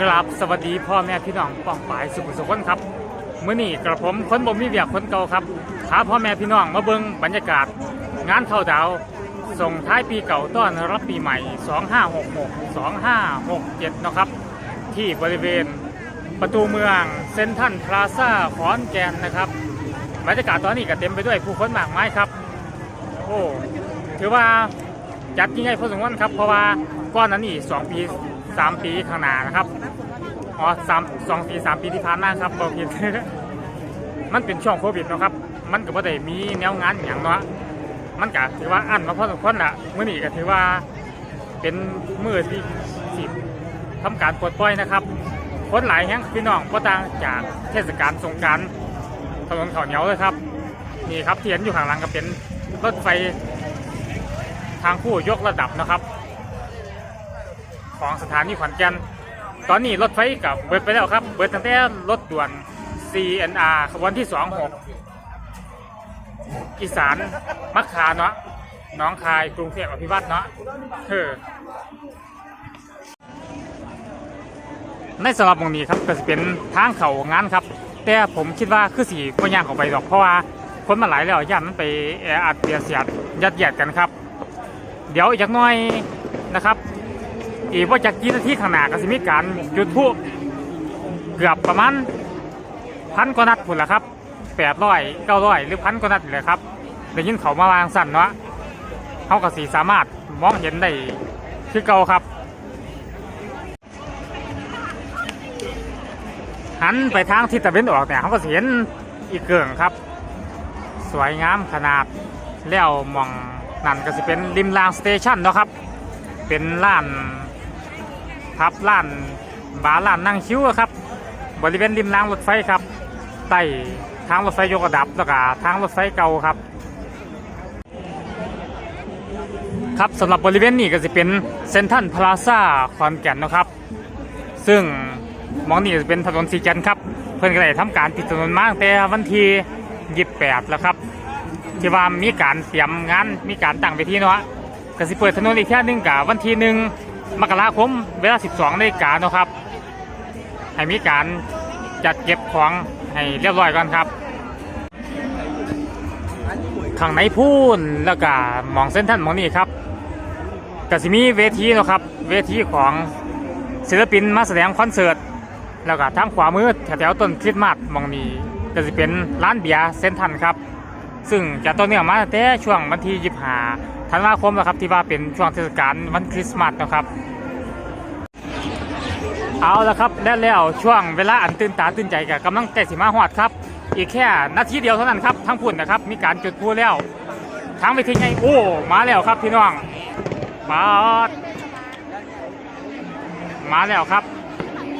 กราบสวัสดีพ่อแม่พี่น้องป้องปายสุขสุขคนครับเมื้อนี้กระผมคนบ่มีเวียกคนเก่าครับพาพ่อแม่พี่น้องมาเบิ่งบรรยากาศ งานเข้าดาว ส่งท้ายปีเก่าต้อนรับปีใหม่ 2566 2567 นะครับ ที่บริเวณประตูเมืองเซนทรัลพลาซ่าขอนแก่นนะครับบรรยากาศตอนนี้ก็เต็มไปด้วยผู้คนมากมายครับ โอ้ถือว่าจัดยิ่งใหญ่พอสมควรครับเพราะว่า ก้อนนั้นนี่สองปีสามปีข้างหน้านะครับอ๋อสามสองปีสามปีที่ผ่านมาครับบอกผิดมันเป็นช่วงโควิดนะครับ มันก็บ่ได้มีแนวงานอย่างเนาะมันก็ถือว่าอันมาพอสมควรละเมื่อนี้ก็ถือว่าเป็นมือที่สิบทำการปลดปล่อยนะครับคนหลายแห่งพี่น้องก็ต่างจากเทศกาลสงการถนนเขาวเหนียวเลยครับ นี่ครับเที่เห็นอยู่ข้างหลังก็เป็นรถไฟทางคู่ยกระดับนะครับ ของสถานีขอนแก่นตอนนี้รถไฟกับเบิดไปแล้วครับ เบิดตั้งแต่รถด่วน CNR ขบวนที่ 26 อีสาน มักขาเนาะน้องคายกรุงเทพอภิวัตเนาะเออในสำหรับตรงนี้ครับก็จะเป็นทางเขางานครับ แต่ผมคิดว่าคือสีก็ยางออกไปดอกเพราะว่าคนมาหลายแล้วย่านมันไปแออัดเบียดเสียดยัดเยียดกันครับ เดี๋ยวอีกน่อย อีกว่าจากกี่นาทีข้างหน้าก็สิมีการจุดพลุเกือบประมาณพันกว่านัดพุ่นละครับแปดร้อยเก้าร้อยหรือพันกว่านัดเลยครับได้ยินเขามาวางสั่นเนาะเขาก็สีสามารถมองเห็นได้คือเก่าครับ หันไปทางทิศตะวันออกเนี่ยเขาก็เห็นอีกเกิงครับ สวยงามขนาดแล้วมองนั่นก็สิเป็นริมรางสเตชันเนาะครับ เป็นร้าน พับร้านบาร์ร้านนั่งคิ้วครับ บริเวณริมรางรถไฟครับใต้ทางรถไฟยกระดับแล้วก็ทางรถไฟเก่าครับ ครับสำหรับบริเวณนี้ก็จะเป็นเซนทัลพลาซ่าขอนแก่นนะครับ ซึ่งมองนี่จะเป็นถนนสีจันครับเพื่อนก็ได้ทำการปิดถนนมาตั้งแต่วันที่28แปดแล้วครับที่ว่ามีการเตรียมงานมีการตั้งเวทีเนาะก็สิเปิดถนนอีกแค่นึงกับวันที่หนึ่ง มกราคมเวลา 12นาฬิกาเนาะครับ ให้มีการจัดเก็บของให้เรียบร้อยก่อนครับข้างในพูนแล้วก็มองเส้นท่านมองนี่ครับก็สิมีเวทีเนาะครับ เวทีของศิลปินมาแสดงคอนเสิร์ตแล้วก็ทางขวามือแถวๆต้นคริสต์มาสมองนี้ก็จะเป็นร้านเบียร์เซนทันครับ ซึ่งจะต้นเนื่องมาแต่ช่วงวันที่ 25 ธันวาคมแล้วครับที่ว่าเป็นช่วงเทศกาลวันคริสต์มาสนะครับ เอาละครับและแล้วช่วงเวลาอันตื่นตาตื่นใจกับกำลังใกล้สิมาหอดครับ อีกแค่นาทีเดียวเท่านั้นครับทั้งพุ่นนะครับ มีการจุดพลุแล้วทางไปทีไงโอ้มาแล้วครับพี่น้องมามาแล้วครับ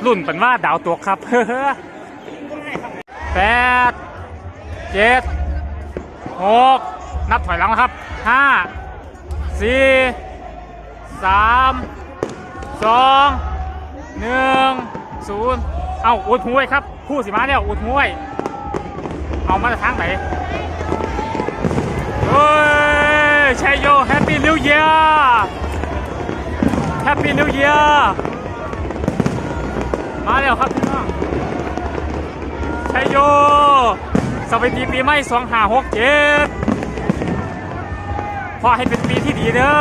รุ่นเป็นว่าดาวตกครับแปดเจ็ดหกนับถอยหลังนะครับห้า สี่สามสองหนึ่งศูนย์เอาอุดหวยครับ คู่สิมาแล้วอุดหวย เอามาจากทางไหนเฮ้ยชัยโยแฮปปี้นิวเยียร์แฮปปี้นิวเยียร์มาแล้วครับพี่น้องชัยโยสวัสดีปีใหม่สองห้าหกเจ็ด อให้เป็นปีที่ดีเด้อ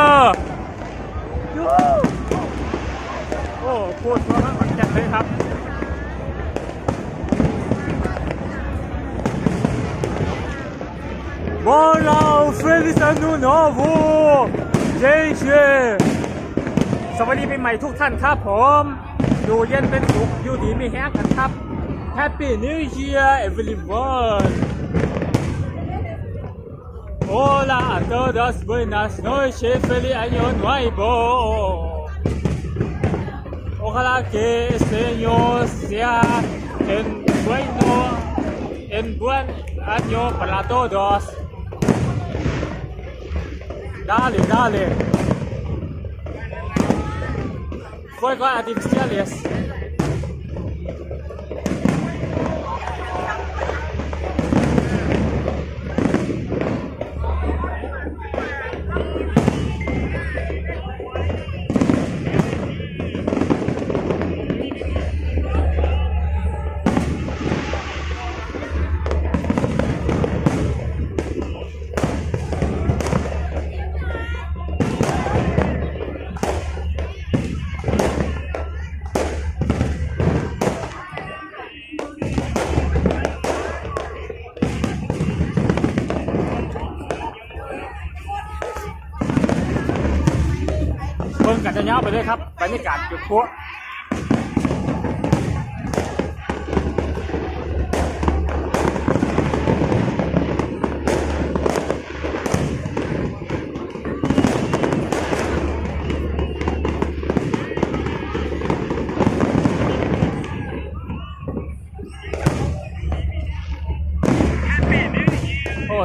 โอ้พูดมามันจัดเลยครับ Voilà, feliz ano novo เย้เชสวัสดีปีใหม่ทุกท่านครับผม อยู่เย็นเป็นสุข อยู่ดีมีแฮกกันครับ Happy New Year everyone Hola a todos buenas noches feliz año nuevo Ojalá que este año sea en bueno en buen año para todos Dale, dale. Fuego artificiales. โอ้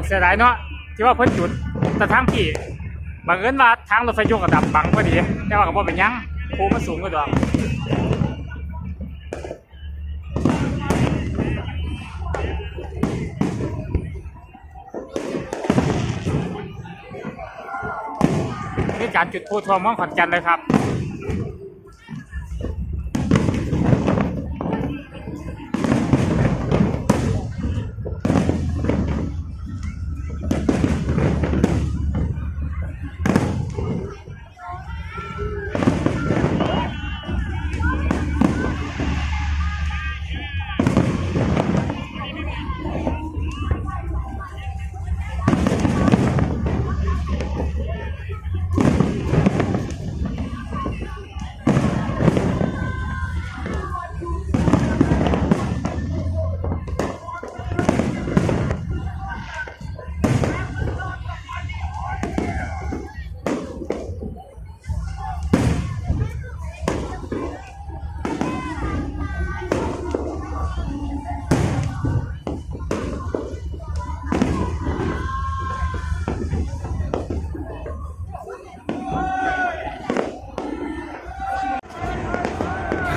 เสียดายเนาะที่ว่าเพิ่นจุดแต่ทางพี่บังเอิญว่าทางรถไฟโยกกับดับบังพอดี แต่ว่าก็บ่เป็นยัง ภูมันสูงกว่าดอกนี่การจุดพูทั่วเมืองขอนแก่นเลยครับ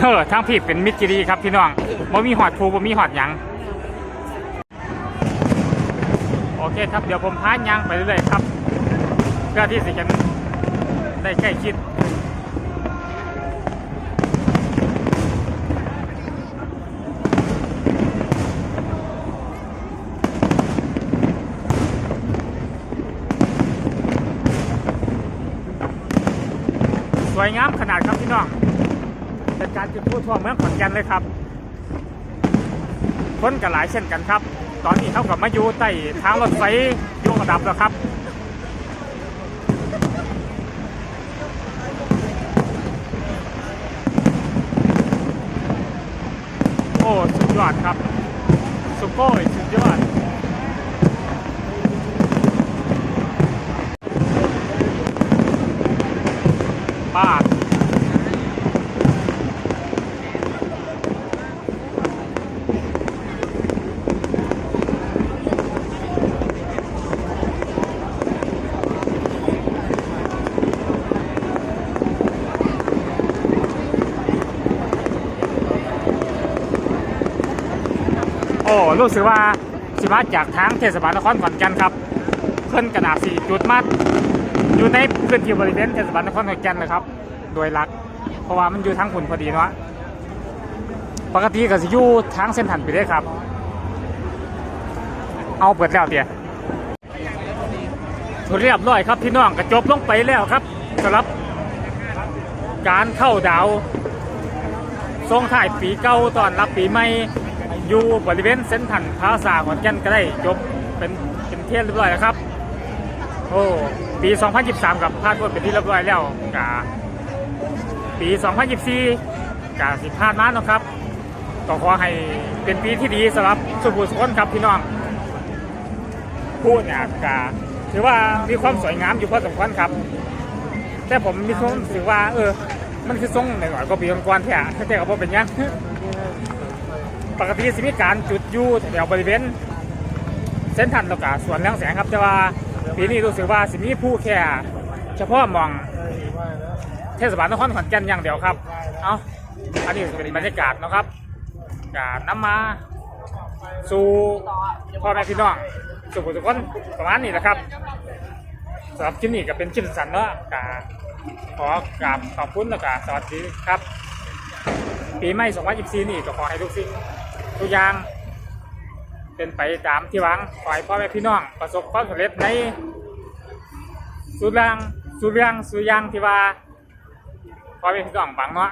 ออทางพี่เป็นมิตรจิรีครับพี่น้องบ่มีหอดภูบ่มีหอดหยังโอเคครับเดี๋ยวผมพายังไปเรื่อยๆครับเพื่อที่สิจะได้ใกล้ชิดสวยงามขนาดครับพี่น้อง เป็นการจุดพลุทั่วเมืองขอนแก่นเลยครับ คนกันหลายเช่นกันครับ ตอนนี้เขากับมาอยู่ใต้ทางรถไฟยกระดับแล้วครับโอ้สุดยอดครับ สุโก้ยสุดยอด บ้า โอ้ รู้สึกว่าสิมาจากทางเทศบาลนครขอนแก่นครับเพิ่นกระดาษสี่จุดมาอยู่ในพื้นที่บริเวณเทศบาลนครขอนแก่นเลยครับ โดยหลัก เพราะว่ามันอยู่ทางฝุ่นพอดีเนาะปกติก็สิอยู่ทางเส้นทันไปได้ครับ เอาเปิดแล้วเตียเรียบร้อยครับพี่น้องกระจบลงไปแล้วครับสำหรับการเข้าดาวทรงถ่ายปีเก่าตอนรับปีใหม่ อยู่บริเวณเส้นทันพาสาขอนแก่นก็ได้จบเป็นเป็นเที่ยงเรียบร้อยแล้วครับ โอ้ปี 2023 กับพาดพ้นเป็นที่เรียบร้อยแล้วกาปี 2024กาสิพลาดมาเนะครับก็ขอให้เป็นปีที่ดีสำหรับสุภูสุคนครับพี่น้องพูดเนี่ยกาถือว่ามีความสวยงามอยู่พอสมควรครับ แต่ผมมีความรู้สึกว่า เออ มันคือทรงหน่อยๆก็ปีก่อนๆแท้แต่ก็บ่เป็นยัง ปกติสิมีการจุดยูแถวบริเวณเส้นทันตกาสวนเรืองแสงครับ แต่ว่าปีนี้รู้สึกว่าสิมีผู้แค่เฉพาะมองเทศบาลนครขอนแก่นอย่างเดียวครับ เอาอันนี้เป็นบรรยากาศนะครับการนำมา สู่พ่อแม่พี่น้องสู่ทุกคนประมาณนี้แหละครับสำหรับคลิปนี้ก็เป็นคลิปสั้นเนาะกาขอกราบขอบคุณแล้วก็สวัสดีครับ ปีใหม่ 2024 นี่ก็ขอให้ทุกสิ่ง ทุกอย่าง เป็นไปตามที่หวังขอให้พ่อแม่พี่น้อง ประสบความสำเร็จในสุดเรื่องสุดเรื่องสุดยังที่ว่าพ่อแม่พี่น้องบังเนาะ